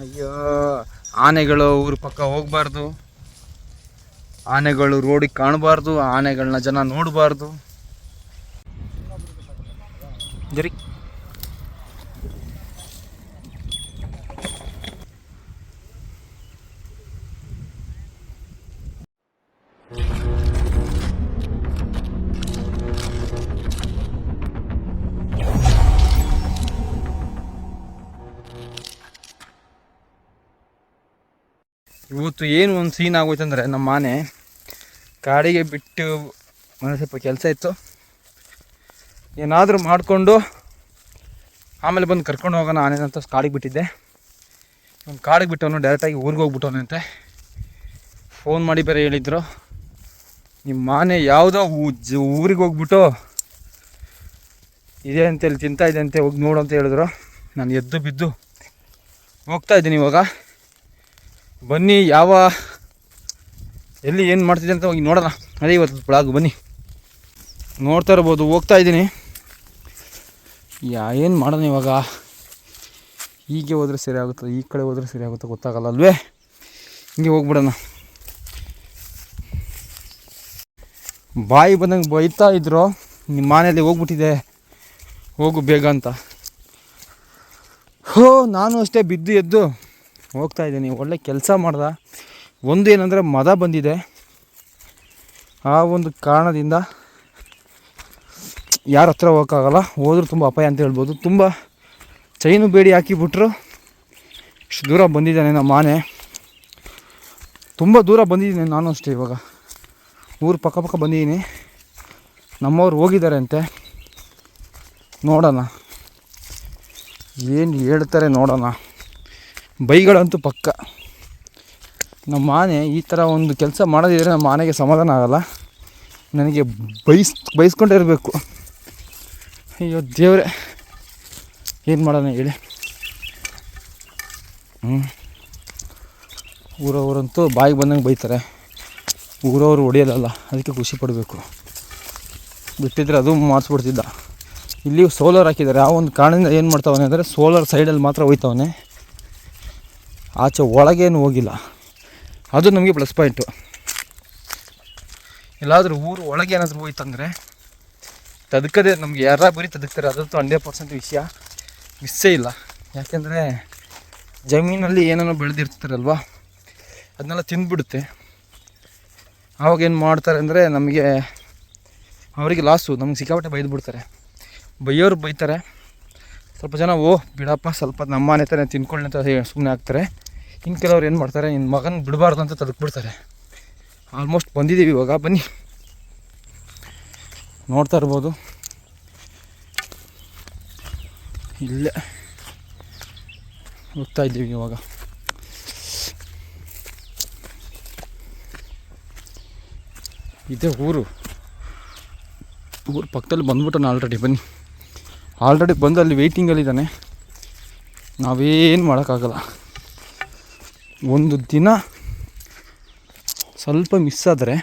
ಅಯ್ಯೋ ಆನೆಗಳು ಊರ ಪಕ್ಕ ಹೋಗಬಾರ್ದು. ಆನೆಗಳು ರೋಡಿಗೆ ಕಾಣಬಾರ್ದು ಆನೆಗಳನ್ನ ಜನ ನೋಡಬಾರ್ದು. ಜರಿ. ಇವತ್ತು ಏನು ಒಂದು ಸೀನ್ ಆಗೋಯ್ತು ಅಂದರೆ ನಮ್ಮ ಮನೆ ಕಾಡಿಗೆ ಬಿಟ್ಟು ಮನೆ ಸ್ವಲ್ಪ ಕೆಲಸ ಇತ್ತು. ಏನಾದರೂ ಮಾಡಿಕೊಂಡು ಆಮೇಲೆ ಬಂದು ಕರ್ಕೊಂಡು ಹೋಗೋಣ ನಾನೇನಂತ ಕಾಡಿಗೆ ಬಿಟ್ಟಿದ್ದೆ. ಒಂದು ಕಾಡಿಗೆ ಬಿಟ್ಟವನು ಡೈರೆಕ್ಟಾಗಿ ಊರಿಗೆ ಹೋಗ್ಬಿಟ್ಟವನಂತೆ ಫೋನ್ ಮಾಡಿ ಬೇರೆ ಹೇಳಿದ್ರು. ನಿಮ್ಮ ಮಾನೆ ಯಾವುದೋ ಊರಿಗೆ ಹೋಗ್ಬಿಟ್ಟು ಇದೆ ಅಂತೇಳಿ ತಿಂತಾ ಅಂತ, ಹೋಗಿ ನೋಡು ಅಂತ ಹೇಳಿದ್ರು. ನಾನು ಎದ್ದು ಬಿದ್ದು ಹೋಗ್ತಾ ಇದ್ದೀನಿ ಇವಾಗ. ಬನ್ನಿ, ಯಾವ ಎಲ್ಲಿ ಏನು ಮಾಡ್ತಿದೆ ಅಂತ ಹೋಗಿ ನೋಡೋಣ. ಅದೇ ಇವತ್ತು ಬ್ಲಾಗ್ ಬನ್ನಿ. ನೋಡ್ತಾ ಇರ್ಬೋದು, ಹೋಗ್ತಾ ಇದ್ದೀನಿ. ಯಾ, ಏನು ಮಾಡೋಣ ಇವಾಗ? ಹೀಗೆ ಹೋದರೆ ಸರಿ ಆಗುತ್ತೆ? ಈ ಕಡೆ ಹೋದರೆ ಸರಿ ಆಗುತ್ತೆ ಗೊತ್ತಾಗಲ್ಲ ಅಲ್ವೇ? ಹಿಂಗೆ ಹೋಗ್ಬಿಡೋಣ. ಬಾಯಿ ಬಂದಂಗೆ ಬೈತಾ ಇದ್ರು. ನಿಮ್ಮ ಮನೇಲಿ ಹೋಗ್ಬಿಟ್ಟಿದೆ ಹೋಗು ಬೇಗ ಅಂತ. ಹೋ, ನಾನು ಅಷ್ಟೇ ಬಿದ್ದು ಎದ್ದು ಹೋಗ್ತಾ ಇದ್ದೀನಿ ಒಳ್ಳೆ ಕೆಲಸ ಮಾಡ್ದ. ಒಂದು ಏನಂದರೆ ಮದ ಬಂದಿದೆ. ಆ ಒಂದು ಕಾರಣದಿಂದ ಯಾರ ಹತ್ರ ಹೋಗೋಕ್ಕಾಗಲ್ಲ, ಹೋದ್ರೂ ತುಂಬ ಅಪಾಯ ಅಂತ ಹೇಳ್ಬೋದು. ತುಂಬ ಚೈನು ಬೇಡಿ ಹಾಕಿಬಿಟ್ರು. ಇಷ್ಟು ದೂರ ಬಂದಿದ್ದಾನೆ ನಮ್ಮ ಆನೆ. ತುಂಬ ದೂರ ಬಂದಿದ್ದೀನಿ ನಾನು ಅಷ್ಟೇ ಇವಾಗ. ಊರು ಪಕ್ಕ ಪಕ್ಕ ಬಂದಿದ್ದೀನಿ. ನಮ್ಮವ್ರು ಹೋಗಿದ್ದಾರೆ ಅಂತೆ. ನೋಡೋಣ. ಏನು ಹೇಳ್ತಾರೆ ನೋಡೋಣ. ಬೈಗಳಂತೂ ಪಕ್ಕ. ನಮ್ಮ ಆನೆ ಈ ಥರ ಒಂದು ಕೆಲಸ ಮಾಡೋದಿದ್ರೆ ನಮ್ಮ ಆನೆಗೆ ಸಮಾಧಾನ ಆಗಲ್ಲ. ನನಗೆ ಬೈಸ್, ಬೈಸ್ಕೊಂಡೇ ಇರಬೇಕು. ಅಯ್ಯೋ ದೇವ್ರೆ. ಏನು ಮಾಡೋಣ ಹೇಳಿ. ಹ್ಞೂ ಊರವರಂತೂ ಬಾಯಿಗೆ ಬಂದಂಗೆ ಬೈತಾರೆ. ಊರವರು ಹೊಡೆಯೋದಲ್ಲ ಅದಕ್ಕೆ ಖುಷಿ ಪಡಬೇಕು. ಬಿಟ್ಟಿದ್ರೆ ಅದು ಮಾಡಿಸ್ಬಿಡ್ತಿದ್ದ ಇಲ್ಲಿ ಸೋಲಾರ್ ಹಾಕಿದ್ದಾರೆ. ಆ ಒಂದು ಕಾರಣದಿಂದ ಏನು ಮಾಡ್ತಾವನೆ ಅಂದರೆ ಸೋಲಾರ್ ಸೈಡಲ್ಲಿ ಮಾತ್ರ ಹೋಯ್ತವನೆ ಆಚೆ ಒಳಗೇನು ಹೋಗಿಲ್ಲ. ಅದು ನಮಗೆ ಪ್ಲಸ್ ಪಾಯಿಂಟು ಎಲ್ಲಾದರೂ ಊರು ಒಳಗೆ ಏನಾದರೂ ಹೋಯ್ತಂದರೆ ತದಕದೆ ನಮ್ಗೆ ಯಾರ ಬರೀ ತದಕ್ತಾರೆ ಅದಂತೂ ಹಂಡ್ರೆಡ್ ಪರ್ಸೆಂಟ್ ವಿಷಯ. ಮಿಸ್ಸೇ ಇಲ್ಲ. ಯಾಕೆಂದರೆ ಜಮೀನಲ್ಲಿ ಏನೇನೋ ಬೆಳೆದಿರ್ತಾರಲ್ವ, ಅದನ್ನೆಲ್ಲ ತಿಂದ್ಬಿಡುತ್ತೆ. ಆವಾಗ ಏನು ಮಾಡ್ತಾರೆ ಅಂದರೆ ನಮಗೆ ಅವರಿಗೆ ಲಾಸು ನಮ್ಗೆ ಸಿಕ್ಕಾಪಟ್ಟೆ ಬೈದು ಬಿಡ್ತಾರೆ ಬೈಯೋರು ಬೈತಾರೆ. ಸ್ವಲ್ಪ ಜನ, ಓ ಬಿಡಪ್ಪ, ಸ್ವಲ್ಪ ನಮ್ಮ ಮನೆ ತಾನೇ ತಿನ್ಕೊಳ್ಳಿ ಅಂತ ಸುಮ್ಮನೆ ಆಗ್ತಾರೆ ಇನ್ನು ಕೆಲವ್ರು ಏನು ಮಾಡ್ತಾರೆ ನಿನ್ನ ಮಗನ ಬಿಡಬಾರ್ದು ಅಂತ ತದಕ್ಬಿಡ್ತಾರೆ ಆಲ್ಮೋಸ್ಟ್ ಬಂದಿದ್ದೀವಿ ಇವಾಗ, ಬನ್ನಿ. ನೋಡ್ತಾ ಇರ್ಬೋದು. ಇಲ್ಲೇ ಹೋಗ್ತಾ ಇದ್ದೀವಿ ಇವಾಗ. ಇದೇ ಊರು. ಊರು ಪಕ್ಕದಲ್ಲಿ ಬಂದ್ಬಿಟ್ಟಾನೆ ಆಲ್ರೆಡಿ ಬನ್ನಿ. ಆಲ್ರೆಡಿ ಬಂದು ಅಲ್ಲಿ ವೆಯ್ಟಿಂಗಲ್ಲಿದ್ದಾನೆ ನಾವೇನು ಮಾಡೋಕ್ಕಾಗಲ್ಲ. ಒಂದು ದಿನ ಸ್ವಲ್ಪ ಮಿಸ್ ಆದರೆ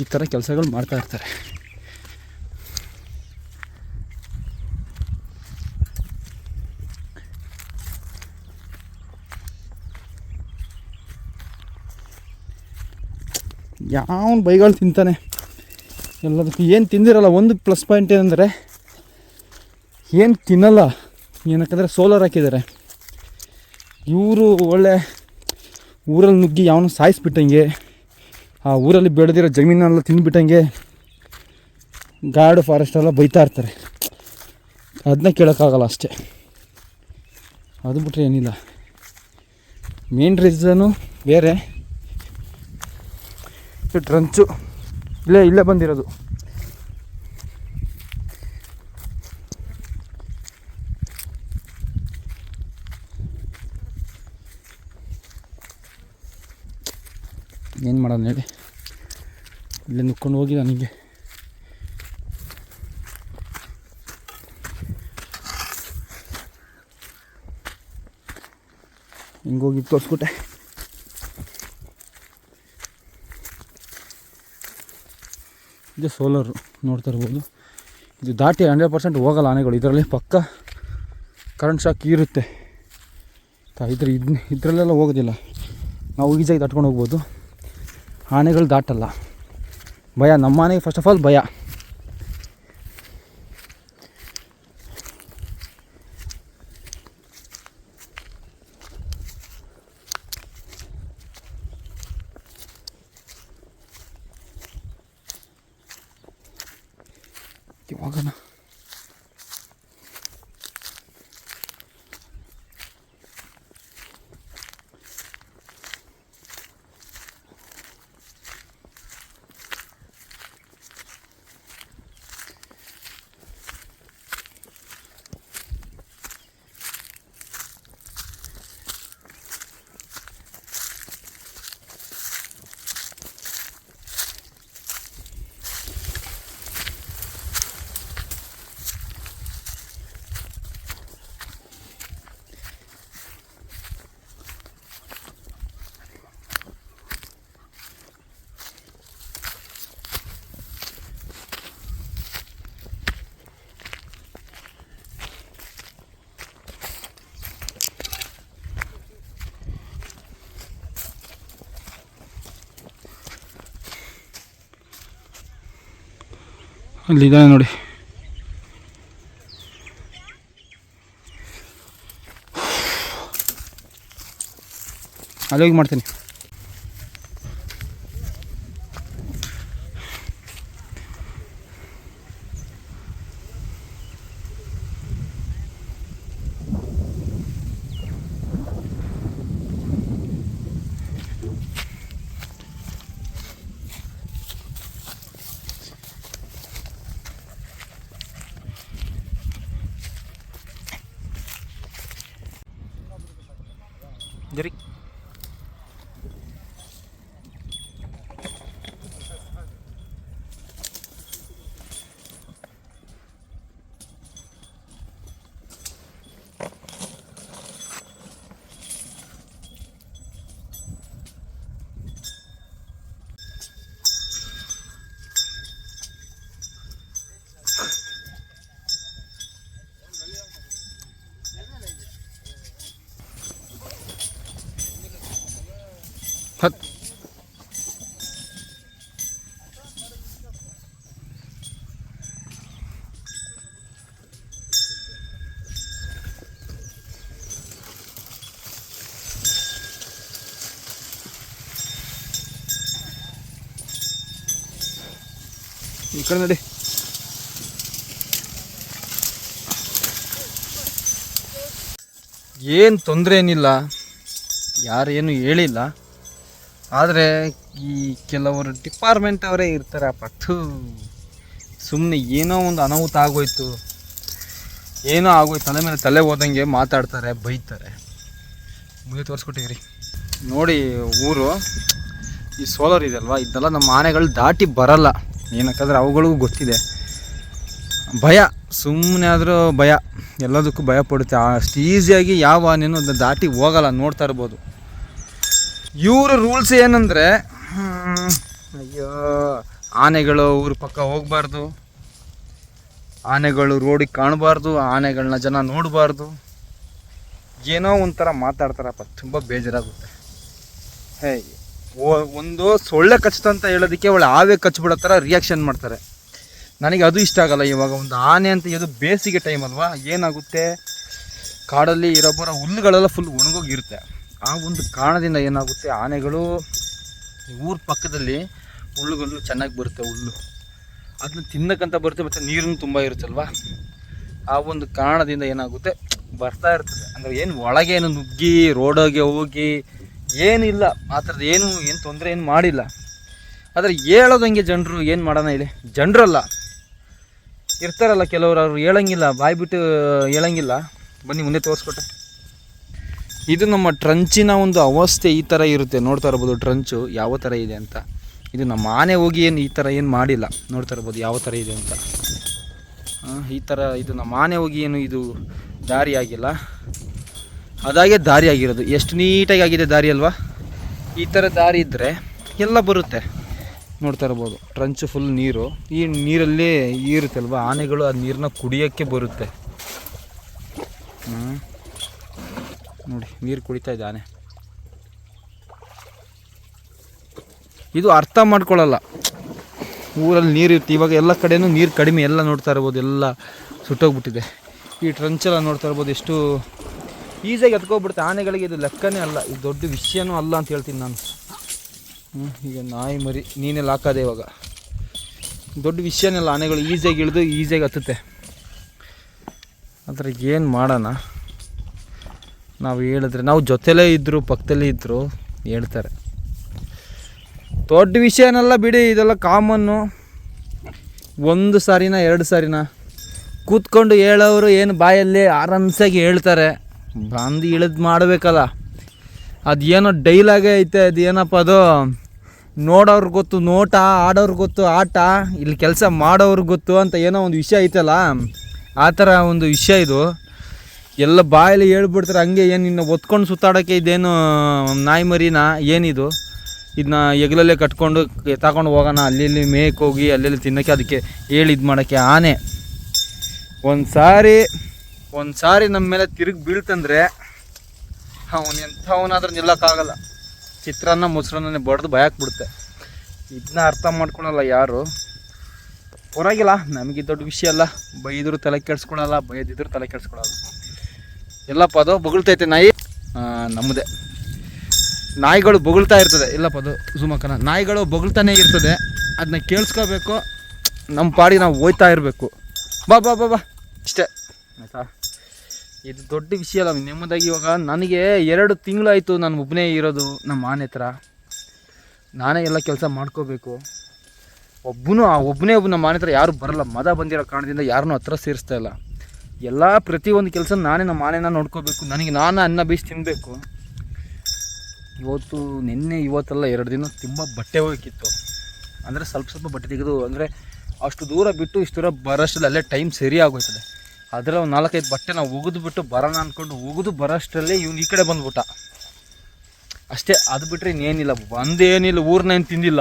ಈ ಥರ ಕೆಲಸಗಳು ಮಾಡ್ತಾ ಇರ್ತಾರೆ. ಯಾವ ಬೈಗಳು ತಿಂತಾನೆ? ಎಲ್ಲದಕ್ಕೂ ಏನು ತಿಂದಿರಲ್ಲ, ಒಂದು ಪ್ಲಸ್ ಪಾಯಿಂಟ್ ಏನಂದರೆ ಏನು ತಿನ್ನಲ್ಲ, ಏನಕ್ಕಂದರೆ ಸೋಲಾರ್ ಹಾಕಿದ್ದಾರೆ. ಇವರು ಒಳ್ಳೆ ಊರಲ್ಲಿ ನುಗ್ಗಿ ಯಾವನು ಸಾಯಿಸ್ಬಿಟ್ಟಂಗೆ, ಆ ಊರಲ್ಲಿ ಬೆಳೆದಿರೋ ಜಮೀನೆಲ್ಲ ತಿಂದ್ಬಿಟ್ಟಂಗೆ ಗಾಡು ಫಾರೆಸ್ಟ್ ಎಲ್ಲ ಬೈತಾ ಇರ್ತಾರೆ. ಅದನ್ನ ಕೇಳೋಕ್ಕಾಗಲ್ಲ ಅಷ್ಟೇ. ಅದು ಬಿಟ್ಟರೆ ಏನಿಲ್ಲ. ಮೇನ್ ರೀಸನು ಬೇರೆ. ಟ್ರಂಚು ಇಲ್ಲೇ ಇಲ್ಲೇ ಬಂದಿರೋದು ಏನು ಮಾಡೋದು ಹೇಳಿ. ಇಲ್ಲೇ ನುಕ್ಕೊಂಡು ಹೋಗಿ ನನಗೆ ಹಿಂಗೋಗಿ ತೋರಿಸ್ಬಿಟ್ಟೆ ಇದು ಸೋಲಾರು ನೋಡ್ತಾ ಇರ್ಬೋದು. ಇದು ದಾಟಿ ಹಂಡ್ರೆಡ್ ಪರ್ಸೆಂಟ್ ಹೋಗಲ್ಲ ಆನೆಗಳು. ಇದರಲ್ಲಿ ಪಕ್ಕ ಕರೆಂಟ್ ಶಾಕ್ ಇರುತ್ತೆ. ಇದ್ರ ಇದ್ ಇದರಲ್ಲೆಲ್ಲ ಹೋಗೋದಿಲ್ಲ. ನಾವು ಈಜಾಗಿ ತಟ್ಕೊಂಡು ಹೋಗ್ಬೋದು. ಆನೆಗಳು ದಾಟಲ್ಲ. ಭಯ ನಮ್ಮ ಆನೆಗೆ ಫಸ್ಟ್ ಆಫ್ ಆಲ್ ಭಯ. ಇವಾಗನ ಅಲ್ಲಿದ್ದಾನೆ ನೋಡಿ. ಅಲ್ಲಿಗೆ ಮಾಡ್ತೀನಿ. ಜರಿ ಹತ್ ಈ ಕಡೆ ನೋಡಿ ಏನು ತೊಂದರೆ ಏನಿಲ್ಲ ಯಾರೇನು ಹೇಳಿಲ್ಲ. ಆದರೆ ಈ ಕೆಲವರು ಡಿಪಾರ್ಟ್ಮೆಂಟ್ ಅವರೇ ಇರ್ತಾರಪ್ಪ, ಥೂ. ಸುಮ್ಮನೆ ಏನೋ ಒಂದು ಅನಾಹುತ ಆಗೋಯ್ತು. ಏನೋ ಆಗೋಯ್ತು, ತಲೆ ಮೇಲೆ ತಲೆ ಹೋದಂಗೆ ಮಾತಾಡ್ತಾರೆ, ಬೈತಾರೆ. ಮುಂದೆ ತೋರಿಸ್ಕೊಟ್ಟಿರಿ ನೋಡಿ ಊರು, ಈ ಸೋಲಾರ್ ಇದೆ ಇದೆಲ್ಲ ನಮ್ಮ ಆನೆಗಳು ದಾಟಿ ಬರಲ್ಲ. ಏನಕ್ಕಾದ್ರೆ ಅವುಗಳಿಗೂ ಗೊತ್ತಿದೆ. ಭಯ ಸುಮ್ಮನೆ ಆದರೂ ಭಯ. ಎಲ್ಲದಕ್ಕೂ ಭಯ ಪಡುತ್ತೆ. ಅಷ್ಟು ಈಸಿಯಾಗಿ ಯಾವ ಅದನ್ನ ದಾಟಿ ಹೋಗಲ್ಲ, ನೋಡ್ತಾ ಇರ್ಬೋದು. ಇವ್ರ ರೂಲ್ಸ್ ಏನಂದರೆ ಅಯ್ಯೋ, ಆನೆಗಳು ಊರ ಪಕ್ಕ ಹೋಗಬಾರ್ದು. ಆನೆಗಳು ರೋಡಿಗೆ ಕಾಣಬಾರ್ದು ಆನೆಗಳನ್ನ ಜನ ನೋಡಬಾರ್ದು. ಏನೋ ಒಂಥರ ಮಾತಾಡ್ತಾರಪ್ಪ, ತುಂಬ ಬೇಜಾರಾಗುತ್ತೆ. ಹೇ ಒಂದು ಸೊಳ್ಳೆ ಕಚ್ಚತಂತ ಹೇಳೋದಕ್ಕೆ ಅವಳು ಆವೇ ಕಚ್ಬಿಡೋ ಥರ ರಿಯಾಕ್ಷನ್ ಮಾಡ್ತಾರೆ. ನನಗೆ ಅದು ಇಷ್ಟ ಆಗಲ್ಲ, ಇವಾಗ ಒಂದು ಆನೆ ಅಂತ ಇದು ಬೇಸಿಗೆ ಟೈಮ್ ಅಲ್ವಾ, ಏನಾಗುತ್ತೆ? ಕಾಡಲ್ಲಿ ಇರೋಬ್ಬರ ಹುಲ್ಲುಗಳೆಲ್ಲ ಫುಲ್ ಒಣಗೋಗಿರುತ್ತೆ. ಆ ಒಂದು ಕಾರಣದಿಂದ ಏನಾಗುತ್ತೆ? ಆನೆಗಳು ಊರ ಪಕ್ಕದಲ್ಲಿ ಹುಲ್ಲುಗಳು ಚೆನ್ನಾಗಿ ಬರುತ್ತೆ ಹುಲ್ಲು. ಅದನ್ನ ತಿನ್ನಕ್ಕಂತ ಬರುತ್ತೆ, ಮತ್ತು ನೀರನ್ನು ತುಂಬ ಇರುತ್ತಲ್ವ? ಆ ಒಂದು ಕಾರಣದಿಂದ ಏನಾಗುತ್ತೆ? ಬರ್ತಾ ಇರ್ತದೆ. ಅಂದರೆ ಏನು ಒಳಗೆ ಏನು ನುಗ್ಗಿ ರೋಡೋಗೆ ಹೋಗಿ ಏನಿಲ್ಲ, ಆ ಥರದ್ದು ಏನು ಏನು ತೊಂದರೆ ಏನು ಮಾಡಿಲ್ಲ. ಆದರೆ ಹೇಳೋದಂಗೆ ಜನರು ಏನು ಮಾಡೋಣ ಇಲ್ಲಿ ಜನರಲ್ಲ. ಇರ್ತಾರಲ್ಲ ಕೆಲವರು, ಅವರು ಹೇಳಂಗಿಲ್ಲ ಬಾಯಿ ಬಿಟ್ಟು ಹೇಳಂಗಿಲ್ಲ. ಬನ್ನಿ, ಮುಂದೆ ತೋರಿಸ್ಕೊಟ್ಟೆ. ಇದು ನಮ್ಮ ಟ್ರಂಚಿನ ಒಂದು ಅವಸ್ಥೆ ಈ ಥರ ಇರುತ್ತೆ. ನೋಡ್ತಾ ಇರ್ಬೋದು ಟ್ರಂಚು ಯಾವ ಥರ ಇದೆ ಅಂತ. ಇದು ನಮ್ಮ ಆನೆ ಹೋಗಿ ಏನು ಈ ಥರ ಏನು ಮಾಡಿಲ್ಲ. ನೋಡ್ತಾ ಇರ್ಬೋದು ಯಾವ ಥರ ಇದೆ ಅಂತ. ಈ ಥರ ಇದು ನಮ್ಮ ಆನೆ ಹೋಗಿ ಏನು ಇದು ದಾರಿ ಆಗಿಲ್ಲ. ಅದಾಗೆ ದಾರಿ ಆಗಿರೋದು. ಎಷ್ಟು ನೀಟಾಗಿ ಆಗಿದೆ ದಾರಿ ಅಲ್ವಾ? ಈ ಥರ ದಾರಿ ಇದ್ದರೆ ಎಲ್ಲ ಬರುತ್ತೆ. ನೋಡ್ತಾ ಇರ್ಬೋದು ಟ್ರಂಚ್ ಫುಲ್ ನೀರು. ಈ ನೀರಲ್ಲಿ ಇರುತ್ತೆ ಅಲ್ವಾ? ಆನೆಗಳು ಆ ನೀರನ್ನ ಕುಡಿಯೋಕ್ಕೆ ಬರುತ್ತೆ. ನೋಡಿ, ನೀರು ಕುಡಿತಾ ಇದ್ದಾನೆ. ಇದು ಅರ್ಥ ಮಾಡ್ಕೊಳ್ಳಲ್ಲ ಊರಲ್ಲಿ ನೀರು ಇರುತ್ತೆ. ಇವಾಗ ಎಲ್ಲ ಕಡೆನೂ ನೀರು ಕಡಿಮೆ ಎಲ್ಲ ನೋಡ್ತಾ ಇರ್ಬೋದು. ಎಲ್ಲ ಸುಟ್ಟೋಗ್ಬಿಟ್ಟಿದೆ. ಈ ಟ್ರಂಚೆಲ್ಲ ನೋಡ್ತಾ ಇರ್ಬೋದು ಎಷ್ಟು ಈಸಿಯಾಗಿ ಎತ್ಕೊಬಿಡುತ್ತೆ. ಆನೆಗಳಿಗೆ ಇದು ಲೆಕ್ಕನೇ ಅಲ್ಲ. ಇದು ದೊಡ್ಡ ವಿಷಯನೂ ಅಲ್ಲ ಅಂತ ಹೇಳ್ತೀನಿ ನಾನು. ಈಗ ನಾಯಿ ಮರಿ ನೀನೆಲ್ಲ ಹಾಕೋದೆ ಇವಾಗ. ದೊಡ್ಡ ವಿಷಯನೇ ಅಲ್ಲ. ಆನೆಗಳು ಈಸಿಯಾಗಿ ಇಳಿದು ಈಸಿಯಾಗಿ ಹತ್ತುತ್ತೆ. ಆದರೆ ಏನು ಮಾಡೋಣ? ನಾವು ಹೇಳಿದ್ರೆ, ನಾವು ಜೊತೆಲೇ ಇದ್ದರು ಪಕ್ಕದಲ್ಲೇ ಇದ್ದರು ಹೇಳ್ತಾರೆ. ದೊಡ್ಡ ವಿಷಯನೆಲ್ಲ ಬಿಡಿ, ಇದೆಲ್ಲ ಕಾಮನ್ನು ಒಂದು ಸಾರಿನ, ಎರಡು ಸಾರಿನ. ಕೂತ್ಕೊಂಡು ಹೇಳೋರು ಏನು ಬಾಯಲ್ಲಿ ಆರಾಮ್ಸಾಗಿ ಹೇಳ್ತಾರೆ. ಬಂದು ಇಳಿದು ಮಾಡಬೇಕಲ್ಲ. ಅದೇನೋ ಡೈಲಾಗೇ ಐತೆ ಅದು ಏನಪ್ಪ ಅದು? ನೋಡೋರ್ಗೆ ಗೊತ್ತು, ನೋಟ ಆಡೋರ್ಗೆ ಗೊತ್ತು, ಆಟ, ಇಲ್ಲಿ ಕೆಲಸ ಮಾಡೋರ್ಗೆ ಗೊತ್ತು ಅಂತ ಏನೋ ಒಂದು ವಿಷಯ ಐತಲ್ಲ? ಆ ಥರ ಒಂದು ವಿಷಯ ಇದು. ಎಲ್ಲ ಬಾಯಲ್ಲಿ ಹೇಳ್ಬಿಡ್ತಾರೆ, ಹಂಗೆ ಏನು ಇನ್ನು ಒತ್ಕೊಂಡು ಸುತ್ತಾಡೋಕ್ಕೆ ಇದೇನು, ನಾಯಿ ಮರಿನ? ಏನಿದು? ಇದನ್ನ ಎಗ್ಲಲ್ಲೇ ಕಟ್ಕೊಂಡು ತಗೊಂಡು ಹೋಗೋಣ, ಅಲ್ಲಿ ಇಲ್ಲಿ ಹೋಗಿ ಅಲ್ಲೆಲ್ಲಿ ತಿನ್ನೋಕ್ಕೆ ಅದಕ್ಕೆ ಹೇಳಿ ಇದು ಮಾಡೋಕ್ಕೆ ಆನೆ. ಒಂದು ಸಾರಿ ಒಂದು ಸಾರಿ ನಮ್ಮ ಮೇಲೆ ತಿರುಗಿ ಬೀಳ್ತಂದ್ರೆ ಅವನು ಎಂಥವನಾದ್ರೂ ನಿಲ್ಲಕ್ಕಾಗಲ್ಲ. ಚಿತ್ರಾನ್ನ ಮೊಸರನ್ನೇ ಬಡ್ದು ಬಿಡುತ್ತೆ ಇದನ್ನ ಅರ್ಥ ಮಾಡ್ಕೊಳಲ್ಲ ಯಾರು? ಪರವಾಗಿಲ್ಲ, ನಮಗೆ ದೊಡ್ಡ ವಿಷಯ ಅಲ್ಲ. ಬೈದ್ರು ತಲೆ ಕೆಡ್ಸ್ಕೊಳಲ್ಲ, ಬೈದಿದ್ರು ತಲೆ ಕೆಡ್ಸ್ಕೊಳಲ್ಲ. ಎಲ್ಲಪ್ಪ ಅದು ಬೊಗಳ್ತೈತೆ ನಾಯಿ. ನಮ್ಮದೇ ನಾಯಿಗಳು ಬೊಗಳ್ತಾ ಇರ್ತದೆ. ಇಲ್ಲಪ್ಪ, ಅದು ಸುಮಕ್ಕನ ನಾಯಿಗಳು ಬೊಗಳ್ತಾನೆ ಇರ್ತದೆ. ಅದನ್ನ ಕೇಳಿಸ್ಕೋಬೇಕು. ನಮ್ಮ ಪಾಡಿ ನಾವು ಹೋಯ್ತಾ ಇರಬೇಕು. ಬಾ ಬಾ ಬಾ ಬಾ. ಇಷ್ಟೇ. ಆಯಿತಾ? ಇದು ದೊಡ್ಡ ವಿಷಯ ಅಲ್ಲ ನೆಮ್ಮದಾಗಿ ಇವಾಗ. ನನಗೆ ಎರಡು ತಿಂಗಳಾಯಿತು ನಾನು ಒಬ್ಬನೇ ಇರೋದು ನಮ್ಮ ಆನೆ ಹತ್ರ. ನಾನೇ ಎಲ್ಲ ಕೆಲಸ ಮಾಡ್ಕೋಬೇಕು. ಒಬ್ಬನು ಆ ಒಬ್ಬನೇ ಒಬ್ಬ ನಮ್ಮ ಮನೆ ಹತ್ರ ಯಾರು ಬರಲ್ಲ. ಮದ ಬಂದಿರೋ ಕಾರಣದಿಂದ ಯಾರನ್ನೂ ಹತ್ರ ಸೇರಿಸ್ತಾ ಇಲ್ಲ. ಎಲ್ಲ ಪ್ರತಿಯೊಂದು ಕೆಲಸ ನಾನೇ ನಮ್ಮ ಮನೆನ ನೋಡ್ಕೋಬೇಕು. ನನಗೆ ನಾನು ಅನ್ನ ಬೀಸಿ ತಿನ್ನಬೇಕು ಇವತ್ತು, ನಿನ್ನೆ, ಇವತ್ತೆಲ್ಲ ಎರಡು ದಿನ ತುಂಬ ಬಟ್ಟೆ ಹೋಗಿತ್ತು ಅಂದರೆ ಸ್ವಲ್ಪ ಸ್ವಲ್ಪ ಬಟ್ಟೆ ತೆಗೆದು, ಅಂದರೆ ಅಷ್ಟು ದೂರ ಬಿಟ್ಟು ಇಷ್ಟು ದೂರ ಬರೋಷ್ಟರಲ್ಲಿ ಅಲ್ಲೇ ಟೈಮ್ ಸರಿ ಆಗೋಯ್ತದೆ. ಅದರ ಒಂದು ನಾಲ್ಕೈದು ಬಟ್ಟೆ ನಾವು ಒಗೆದು ಬಿಟ್ಟು ಬರೋಣ ಅಂದ್ಕೊಂಡು ಒಗೆದು ಬರೋಷ್ಟರಲ್ಲೇ ಇವ್ನು ಈ ಕಡೆ ಬಂದ್ಬಿಟ್ಟ. ಅಷ್ಟೇ, ಅದು ಬಿಟ್ಟರೆ ಇನ್ನೇನಿಲ್ಲ. ಬಂದೇನಿಲ್ಲ ಊರನ್ನ ಏನು ತಿಂದಿಲ್ಲ.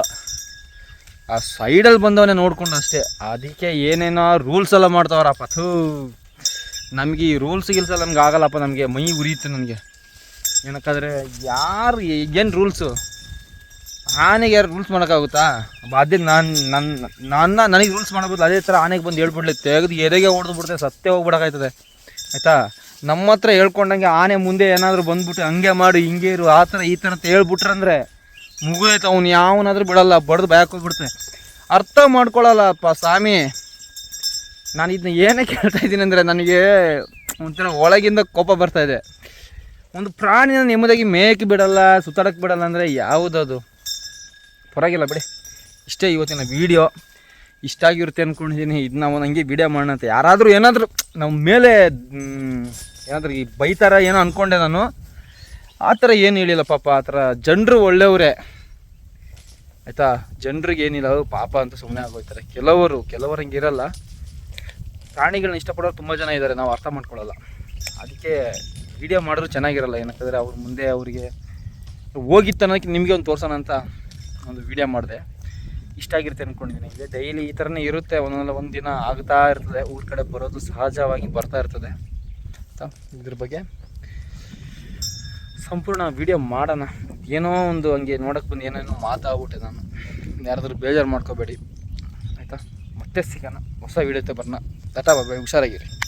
ಆ ಸೈಡಲ್ಲಿ ಬಂದವನೇ ನೋಡ್ಕೊಂಡು ಅಷ್ಟೇ. ಅದಕ್ಕೆ ಏನೇನೋ ರೂಲ್ಸ್ ಎಲ್ಲ ಮಾಡ್ತಾವ್ರಪ್ಪ. ಥೂ. ನಮಗೆ ಈ ರೂಲ್ಸ್ ಗಿಲ್ಸ್ ಎಲ್ಲ ನಮ್ಗೆ ಆಗಲ್ಲಪ್ಪ, ನಮಗೆ ಮೈ ಉರಿಯುತ್ತೆ ನನಗೆ ಏನಕ್ಕಾದ್ರೆ ಯಾರು ಏನು ರೂಲ್ಸು ಆನೆಗೆ ಯಾರು ರೂಲ್ಸ್ ಮಾಡೋಕ್ಕಾಗುತ್ತಾ? ಅದೇ ನಾನು ನನ್ನ ನನ್ನ ನನಗೆ ರೂಲ್ಸ್ ಮಾಡಬಹುದು ಅದೇ ಥರ ಆನೆಗೆ ಬಂದು ಹೇಳ್ಬಿಡ್ಲಿ, ತೆಗೆದು ಎದೆಗೆ ಹೊಡೆದು ಸತ್ಯ ಸತ್ತೇ ಹೋಗ್ಬಿಡಕಾಯ್ತದೆ. ಆಯಿತಾ? ನಮ್ಮ ಹತ್ರ ಹೇಳ್ಕೊಂಡಂಗೆ ಆನೆ ಮುಂದೆ ಏನಾದರೂ ಬಂದುಬಿಟ್ಟು ಹಂಗೆ ಮಾಡು, ಹಿಂಗೆ ಇರು, ಆ ಥರ ಈ ಥರ ಅಂತ ಹೇಳ್ಬಿಟ್ರಂದ್ರೆ ಮುಗಿದೈತೆ ಅವ್ನು ಯಾವನಾದ್ರೂ ಬಿಡಲ್ಲ, ಬಡ್ದು ಬ್ಯಾಕ್ ಅರ್ಥ ಮಾಡ್ಕೊಳ್ಳಲ್ಲಪ್ಪ ಸ್ವಾಮಿ. ನಾನು ಇದನ್ನ ಏನೇ ಕೇಳ್ತಾ ಇದ್ದೀನಿ ಅಂದರೆ ನನಗೆ ಒಂಥರ ಒಳಗಿಂದ ಕೋಪ ಬರ್ತಾ ಇದೆ. ಒಂದು ಪ್ರಾಣಿನ ನೆಮ್ಮದಿಯಾಗಿ ಮೇಯಕ್ಕೆ ಬಿಡಲ್ಲ, ಸುತ್ತಾಡಕ್ಕೆ ಬಿಡಲ್ಲ ಅಂದರೆ ಯಾವುದದು? ಪರವಾಗಿಲ್ಲ ಬಿಡಿ. ಇಷ್ಟೇ ಇವತ್ತಿನ ವೀಡಿಯೋ ಇಷ್ಟ ಆಗಿರುತ್ತೆ ಅಂದ್ಕೊಂಡಿದ್ದೀನಿ ಇದನ್ನ ಒಂದು ಹಂಗೆ ವೀಡಿಯೋ ಮಾಡೋಣ ಅಂತ. ಯಾರಾದರೂ ಏನಾದರೂ ನಮ್ಮ ಮೇಲೆ ಏನಾದರೂ ಈ ಬೈತಾರ ಏನೋ ಅಂದ್ಕೊಂಡೆ ನಾನು. ಆ ಥರ ಏನು ಹೇಳಿಲ್ಲ ಪಾಪ. ಆ ಥರ ಜನರು ಒಳ್ಳೆಯವರೇ. ಆಯಿತಾ? ಜನರಿಗೆ ಏನಿಲ್ಲ. ಅವರು ಪಾಪ ಅಂತ ಸುಮ್ಮನೆ ಆಗೋಯ್ತಾರೆ. ಕೆಲವರು ಕೆಲವರು ಹಂಗೆ ಇರಲ್ಲ ಪ್ರಾಣಿಗಳನ್ನ ಇಷ್ಟಪಡೋರು ತುಂಬ ಜನ ಇದ್ದಾರೆ ನಾವು ಅರ್ಥ ಮಾಡ್ಕೊಳ್ಳಲ್ಲ. ಅದಕ್ಕೆ ವಿಡಿಯೋ ಮಾಡಿದ್ರು ಚೆನ್ನಾಗಿರಲ್ಲ ಏನಕ್ಕಂದರೆ ಅವ್ರ ಮುಂದೆ ಅವರಿಗೆ ಹೋಗಿತ್ತು ಅನ್ನೋಕ್ಕೆ ನಿಮಗೆ ಒಂದು ತೋರ್ಸೋಣ ಅಂತ ಒಂದು ವಿಡಿಯೋ ಮಾಡಿದೆ. ಇಷ್ಟ ಆಗಿರುತ್ತೆ ಅಂದ್ಕೊಂಡಿದ್ದೀನಿ ಇದೆ ಡೈಲಿ ಈ ಥರನೇ ಇರುತ್ತೆ ಒಂದೊಂದು ಒಂದು ದಿನ ಆಗ್ತಾ ಇರ್ತದೆ, ಊರ ಕಡೆ ಬರೋದು ಸಹಜವಾಗಿ ಬರ್ತಾ ಇರ್ತದೆ. ಅಂತ ಇದ್ರ ಬಗ್ಗೆ ಸಂಪೂರ್ಣ ವಿಡಿಯೋ ಮಾಡೋಣ. ಏನೋ ಒಂದು ಹಂಗೆ ನೋಡೋಕೆ ಬಂದು ಏನೇನೋ ಮಾತಾಗ್ಬಿಟ್ಟೆ ನಾನು. ಯಾರಾದರೂ ಬೇಜಾರು ಮಾಡ್ಕೋಬೇಡಿ. ಆಯಿತಾ? ಮತ್ತೆ ಸಿಗೋಣ. ಹೊಸ ವಿಡಿಯೋ ಬರೋಣ टाटा बाबा हुशार आहे